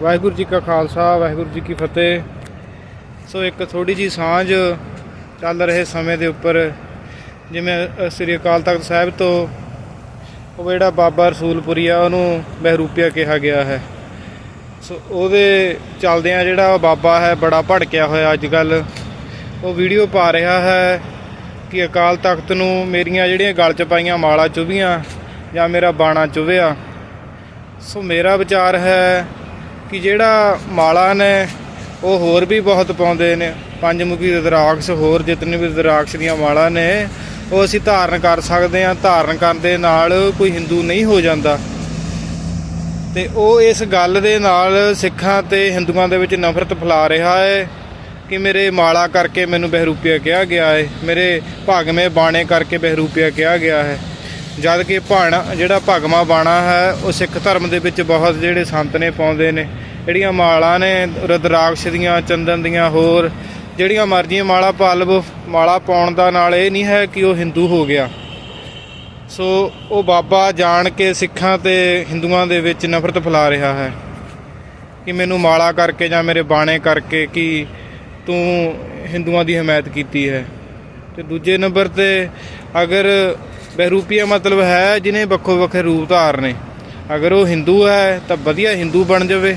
ਵਾਹਿਗੁਰੂ ਜੀ ਕਾ ਖਾਲਸਾ, ਵਾਹਿਗੁਰੂ ਜੀ ਕੀ ਫਤਿਹ। ਸੋ ਇੱਕ ਥੋੜੀ ਜੀ ਸਾਂਝ ਚੱਲ ਰਹੇ ਸਮੇਂ ਦੇ ਉੱਪਰ, ਜਿਵੇਂ ਸ੍ਰੀ ਅਕਾਲ ਤਖਤ ਸਾਹਿਬ ਤੋਂ ਉਹ ਜਿਹੜਾ ਬਾਬਾ ਰਸੂਲਪੁਰੀ ਆ, ਉਹਨੂੰ ਬਹਿਰੂਪੀਆ ਕਿਹਾ ਗਿਆ ਹੈ। ਸੋ ਉਹਦੇ ਚੱਲਦਿਆਂ ਜਿਹੜਾ ਉਹ ਬਾਬਾ ਹੈ, ਬੜਾ ਭੜਕਿਆ ਹੋਇਆ ਅੱਜ ਕੱਲ ਉਹ ਵੀਡੀਓ ਪਾ ਰਿਹਾ ਹੈ ਕਿ ਅਕਾਲ ਤਖਤ ਨੂੰ ਮੇਰੀਆਂ ਜਿਹੜੀਆਂ ਗਲ 'ਚ ਪਾਈਆਂ ਮਾਲਾ ਚੁਭੀਆਂ ਜਾਂ ਮੇਰਾ ਬਾਣਾ ਚੁਭਿਆ। ਸੋ ਮੇਰਾ ਵਿਚਾਰ ਹੈ ਕਿ ਜਿਹੜਾ ਮਾਲਾ ਨੇ, ਉਹ ਹੋਰ ਵੀ ਬਹੁਤ ਪਾਉਂਦੇ ਨੇ। ਪੰਜਮੁਖੀ ਰੁਦਰਾਕਸ਼, ਹੋਰ ਜਿਤਨੇ ਵੀ ਰੁਦਰਾਕਸ਼ ਦੀਆਂ ਮਾਲਾ ਨੇ, ਉਹ ਅਸੀਂ ਧਾਰਨ ਕਰ ਸਕਦੇ ਹਾਂ। ਧਾਰਨ ਕਰਨ ਦੇ ਨਾਲ ਕੋਈ ਹਿੰਦੂ ਨਹੀਂ ਹੋ ਜਾਂਦਾ। ਤੇ ਉਹ ਇਸ ਗੱਲ ਦੇ ਨਾਲ ਸਿੱਖਾਂ ਤੇ ਹਿੰਦੂਆਂ ਦੇ ਵਿੱਚ ਨਫ਼ਰਤ ਫੈਲਾ ਰਿਹਾ ਹੈ ਕਿ ਮੇਰੇ ਮਾਲਾ ਕਰਕੇ ਮੈਨੂੰ ਬਹਿਰੂਪੀਆ ਕਿਹਾ ਗਿਆ ਹੈ। ਮੇਰੇ ਭਾਗਵੇਂ ਬਾਣੇ ਕਰਕੇ ਬਹਿਰੂਪੀਆ ਕਿਹਾ ਗਿਆ ਹੈ। ਜਦ ਕਿ ਭਾਣਾ, ਜਿਹੜਾ ਭਗਵਾ ਬਾਣਾ ਹੈ, ਉਹ ਸਿੱਖ ਧਰਮ ਦੇ ਵਿੱਚ ਬਹੁਤ ਜਿਹੜੇ ਸੰਤ ਨੇ ਪਾਉਂਦੇ ਨੇ। ਜਿਹੜੀਆਂ ਮਾਲਾਂ ਨੇ, ਰੁਦਰਾਕਸ਼ ਦੀਆਂ, ਚੰਦਨ ਦੀਆਂ, ਹੋਰ ਜਿਹੜੀਆਂ ਮਰਜ਼ੀ ਮਾਲਾ ਪਾ ਲਵੋ ਮਾਲਾ ਪਾਉਣ ਦਾ ਨਾਲ ਇਹ ਨਹੀਂ ਹੈ ਕਿ ਉਹ ਹਿੰਦੂ ਹੋ ਗਿਆ। ਸੋ ਉਹ ਬਾਬਾ ਜਾਣ ਕੇ ਸਿੱਖਾਂ ਤੇ ਹਿੰਦੂਆਂ ਦੇ ਵਿੱਚ ਨਫ਼ਰਤ ਫੈਲਾ ਰਿਹਾ ਹੈ ਕਿ ਮੈਨੂੰ ਮਾਲਾ ਕਰਕੇ ਜਾਂ ਮੇਰੇ ਬਾਣੇ ਕਰਕੇ ਕਿ ਤੂੰ ਹਿੰਦੂਆਂ ਦੀ ਹਮਾਇਤ ਕੀਤੀ ਹੈ। ਤੇ ਦੂਜੇ ਨੰਬਰ ਤੇ ਅਗਰ ਬਹਿਰੂਪੀਆ ਮਤਲਬ ਹੈ ਜਿਹਨੇ ਵੱਖੋ ਵੱਖਰੇ ਰੂਪ ਧਾਰਨੇ ਅਗਰ ਉਹ ਹਿੰਦੂ ਹੈ, ਤਾਂ ਵਧੀਆ ਹਿੰਦੂ ਬਣ ਜਾਵੇ।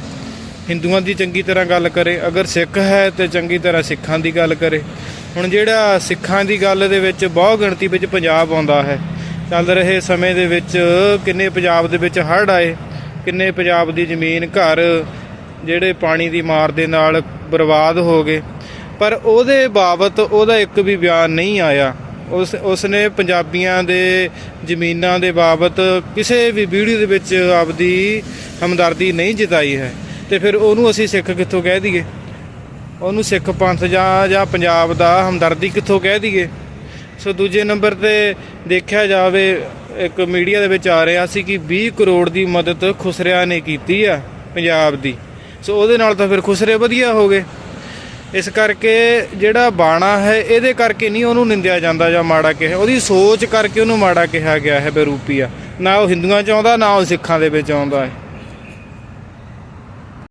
ਹਿੰਦੂਆਂ ਦੀ ਚੰਗੀ ਤਰ੍ਹਾਂ ਗੱਲ ਕਰੇ। ਅਗਰ ਸਿੱਖ ਹੈ, ਤੇ ਚੰਗੀ ਤਰ੍ਹਾਂ ਸਿੱਖਾਂ ਦੀ ਗੱਲ ਕਰੇ। ਹੁਣ ਜਿਹੜਾ ਸਿੱਖਾਂ ਦੀ ਗੱਲ ਦੇ ਵਿੱਚ ਬਹੁ ਗਿਣਤੀ ਵਿੱਚ ਪੰਜਾਬ ਆਉਂਦਾ ਹੈ। ਚੱਲ ਰਹੇ ਸਮੇਂ ਦੇ ਵਿੱਚ ਕਿੰਨੇ ਪੰਜਾਬ ਦੇ ਵਿੱਚ ਹੜ੍ਹ ਆਏ, ਕਿੰਨੇ ਪੰਜਾਬ ਦੀ ਜ਼ਮੀਨ ਘਰ ਜਿਹੜੇ ਪਾਣੀ ਦੀ ਮਾਰ ਦੇ ਨਾਲ ਬਰਬਾਦ ਹੋ ਗਏ। ਪਰ ਉਹਦੇ ਬਾਬਤ ਉਹਦਾ ਇੱਕ ਵੀ ਬਿਆਨ ਨਹੀਂ ਆਇਆ। ਉਸ, ਉਸਨੇ ਪੰਜਾਬੀਆਂ ਦੇ ਜ਼ਮੀਨਾਂ ਦੇ ਬਾਬਤ ਕਿਸੇ ਵੀ ਵੀਡੀਓ ਦੇ ਵਿੱਚ ਆਪਦੀ ਹਮਦਰਦੀ ਨਹੀਂ ਜਤਾਈ ਹੈ। ਤੇ ਫਿਰ ਉਹਨੂੰ ਅਸੀਂ ਸਿੱਖ ਕਿੱਥੋਂ ਕਹਿ ਦਈਏ? ਉਹਨੂੰ ਸਿੱਖ ਪੰਥ ਜਾਂ ਜਾਂ ਪੰਜਾਬ ਦਾ ਹਮਦਰਦੀ ਕਿੱਥੋਂ ਕਹਿ ਦਈਏ? ਸੋ ਦੂਜੇ ਨੰਬਰ ਤੇ ਦੇਖਿਆ ਜਾਵੇ, ਇੱਕ ਮੀਡੀਆ ਦੇ ਵਿੱਚ ਆ ਰਿਹਾ ਸੀ ਕਿ 20 ਕਰੋੜ ਦੀ ਮਦਦ ਖੁਸਰਿਆਂ ਨੇ ਕੀਤੀ ਆ ਪੰਜਾਬ ਦੀ। ਸੋ ਉਹਦੇ ਨਾਲ ਤਾਂ ਫਿਰ ਖੁਸਰੇ ਵਧੀਆ ਹੋ ਗਏ। ਇਸ ਕਰਕੇ ਜਿਹੜਾ ਬਾਣਾ ਹੈ, ਇਹਦੇ ਕਰਕੇ ਨਹੀਂ ਉਹਨੂੰ ਨਿੰਦਿਆ ਜਾਂਦਾ ਜਾਂ ਮਾੜਾ ਕਿਹਾ। ਉਹਦੀ ਸੋਚ ਕਰਕੇ ਉਹਨੂੰ ਮਾੜਾ ਕਿਹਾ ਗਿਆ ਹੈ ਬੇਰੂਪੀ ਆ। ਨਾ ਉਹ ਹਿੰਦੂਆਂ ਚ ਆਉਂਦਾ, ਨਾ ਉਹ ਸਿੱਖਾਂ ਦੇ ਵਿੱਚ ਆਉਂਦਾ ਹੈ।